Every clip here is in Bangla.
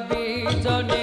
বিজনে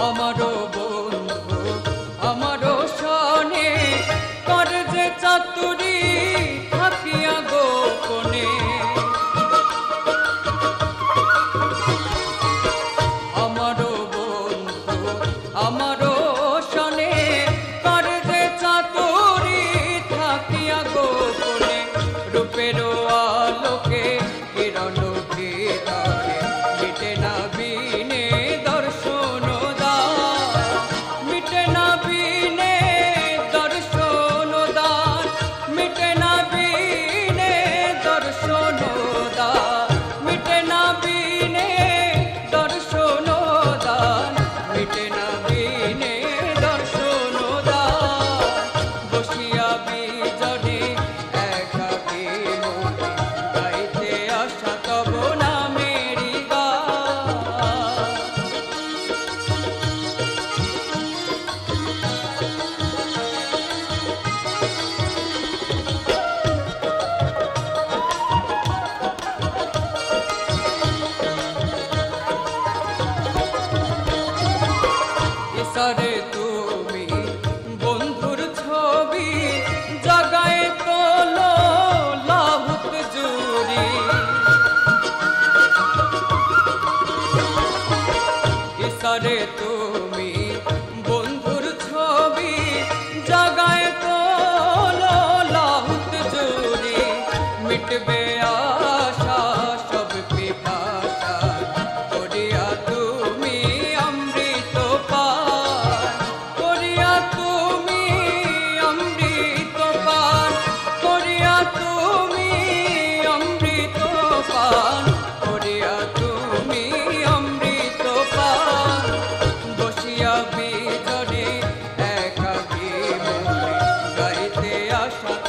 আমারও বন্ধু আমারও সনে করে যে চাতুরি সরে তুমি বন্ধুর ছবি জাগায় তোলো লাহুত জুরি সরে তুমি